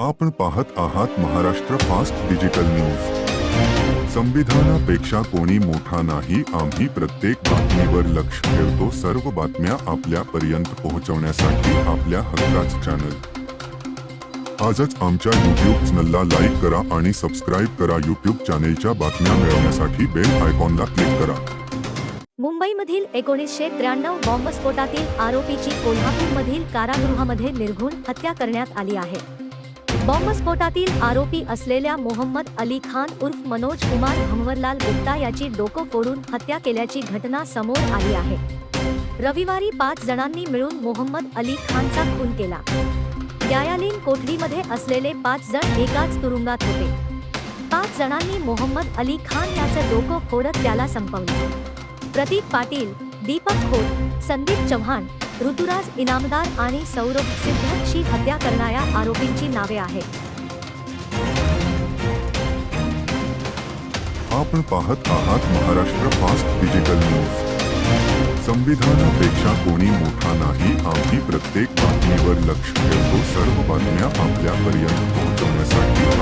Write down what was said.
आपण पाहत आहात महाराष्ट्र फास्ट डिजिटल न्यूज. संविधानापेक्षा कोणी मोठा नाही आम्ही प्रत्येक बातमीवर लक्ष ठेवतो सर्व बातम्या आपल्यापर्यंत पोहोचवण्यासाठी आपल्या हक्काच चॅनल आजच आमच्या युट्यूब चॅनलला लाईक करा आणि सबस्क्राईब करा. युट्यूब चॅनेलच्या बातम्या मिळवण्यासाठी बेल आयकॉनला क्लिक करा. मुंबईमधील एकोणीसशे त्र्याण्णव बॉम्बस्फोटातील आरोपीची कोल्हापूरमधील कारागृहामध्ये निर्घुण हत्या करण्यात आली आहे. बॉम्बस्फोटातील आरोपी असलेल्या मोहम्मद अली खान उर्फ मनोज कुमार भंवरलाल गुप्ता याची डोकं फोडून हत्या केल्याची घटना समोर आली आहे. रविवारी पाच जणांनी मिळून मोहम्मद अली खानचा खून केला. न्यायालयीन कोठडीमध्ये असलेले पाच जण एकाच तुरुंगात होते. पाच जणांनी मोहम्मद अली खान याचं डोकं फोडत त्याला संपवलं. प्रतीक पाटील दीपक खोत संदीप चव्हाण ऋतुराज इनामदार आणि सौरभ सिद्धची हत्या करणाऱ्या आरोपींची नावे आहेत. आपण पाहत आहात महाराष्ट्र फास्ट डिजिटल न्यूज. संविधानापेक्षा कोणी मोठा नाही आम्ही प्रत्येक बातमीवर लक्ष ठेवतो सर्व बातम्या आपल्यापर्यंत पोहोचवण्यासाठी.